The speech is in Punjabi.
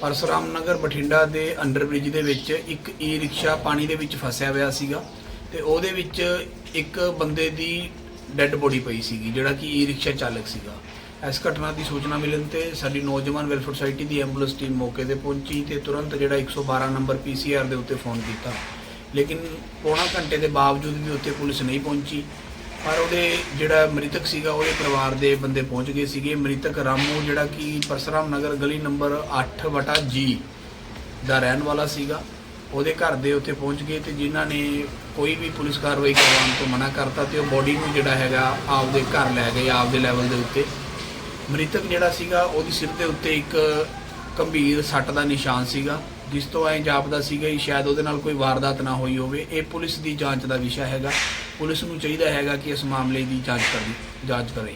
ਪਰਸਰਾਮ ਨਗਰ ਬਠਿੰਡਾ ਦੇ ਅੰਡਰਬ੍ਰਿਜ ਦੇ ਵਿੱਚ ਇੱਕ ਈ ਰਿਕਸ਼ਾ ਪਾਣੀ ਦੇ ਵਿੱਚ ਫਸਿਆ ਹੋਇਆ ਸੀਗਾ ਤੇ ਉਹਦੇ ਵਿੱਚ ਇੱਕ ਬੰਦੇ ਦੀ ਡੈੱਡ ਬੋਡੀ ਪਈ ਸੀਗੀ, ਜਿਹੜਾ ਕਿ ਈ ਰਿਕਸ਼ਾ ਚਾਲਕ ਸੀਗਾ। ਇਸ ਘਟਨਾ ਦੀ ਸੂਚਨਾ ਮਿਲਣ ਤੇ ਸਾਡੀ ਨੌਜਵਾਨ ਵੈਲਫੇਅਰ ਸੁਸਾਇਟੀ ਦੀ ਐਂਬੂਲੈਂਸ ਟੀਮ ਮੌਕੇ ਤੇ ਪਹੁੰਚੀ ਤੇ ਤੁਰੰਤ ਜਿਹੜਾ 112 ਨੰਬਰ ਪੀਸੀਆਰ ਦੇ ਉੱਤੇ ਫੋਨ ਕੀਤਾ। ਲੇਕਿਨ ਪੌਣਾ ਘੰਟੇ ਦੇ ਬਾਵਜੂਦ ਵੀ ਉੱਥੇ ਪੁਲਿਸ ਨਹੀਂ ਪਹੁੰਚੀ। ਪਰ ਉਹਦੇ ਜਿਹੜਾ ਮ੍ਰਿਤਕ ਸੀਗਾ, ਉਹਦੇ ਪਰਿਵਾਰ ਦੇ ਬੰਦੇ ਪਹੁੰਚ ਗਏ ਸੀਗੇ। ਮ੍ਰਿਤਕ ਰਾਮੂ, ਜਿਹੜਾ ਕਿ ਪਰਸਰਾਮ ਨਗਰ ਗਲੀ ਨੰਬਰ 8 ਵਟਾ ਜੀ ਦਾ ਰਹਿਣ ਵਾਲਾ ਸੀਗਾ, ਉਹਦੇ ਘਰ ਦੇ ਉੱਤੇ ਪਹੁੰਚ ਗਏ ਤੇ ਜਿਨ੍ਹਾਂ ਨੇ ਕੋਈ ਵੀ ਪੁਲਿਸ ਕਾਰਵਾਈ ਕਰਵਾਉਣ ਤੋਂ ਮਨਾ ਕਰਤਾ ਤੇ ਉਹ ਬੋਡੀ ਨੂੰ ਜਿਹੜਾ ਹੈਗਾ, ਆਪਦੇ ਘਰ ਲੈ ਗਏ, ਆਪਦੇ ਲੈਵਲ ਦੇ ਉੱਤੇ। ਮ੍ਰਿਤਕ ਜਿਹੜਾ ਸੀਗਾ, ਉਹਦੀ ਸਿਰ ਦੇ ਉੱਤੇ ਇੱਕ ਗੰਭੀਰ ਸੱਟ ਦਾ ਨਿਸ਼ਾਨ ਸੀਗਾ। ਜਿਸ ਤੋਂ ਐਂ ਜਾਪਦਾ ਸੀਗਾ ਕਿ ਸ਼ਾਇਦ ਉਹਦੇ ਨਾਲ ਕੋਈ ਵਾਰਦਾਤ ਨਾ ਹੋਈ ਹੋਵੇ, ਇਹ ਪੁਲਿਸ ਦੀ ਜਾਂਚ ਦਾ ਵਿਸ਼ਾ ਹੈਗਾ। ਪੁਲਿਸ ਨੂੰ ਚਾਹੀਦਾ ਹੈਗਾ ਕਿ ਇਸ ਮਾਮਲੇ ਦੀ ਜਾਂਚ ਕਰੇ ਜਾਂਚ ਕਰੇ।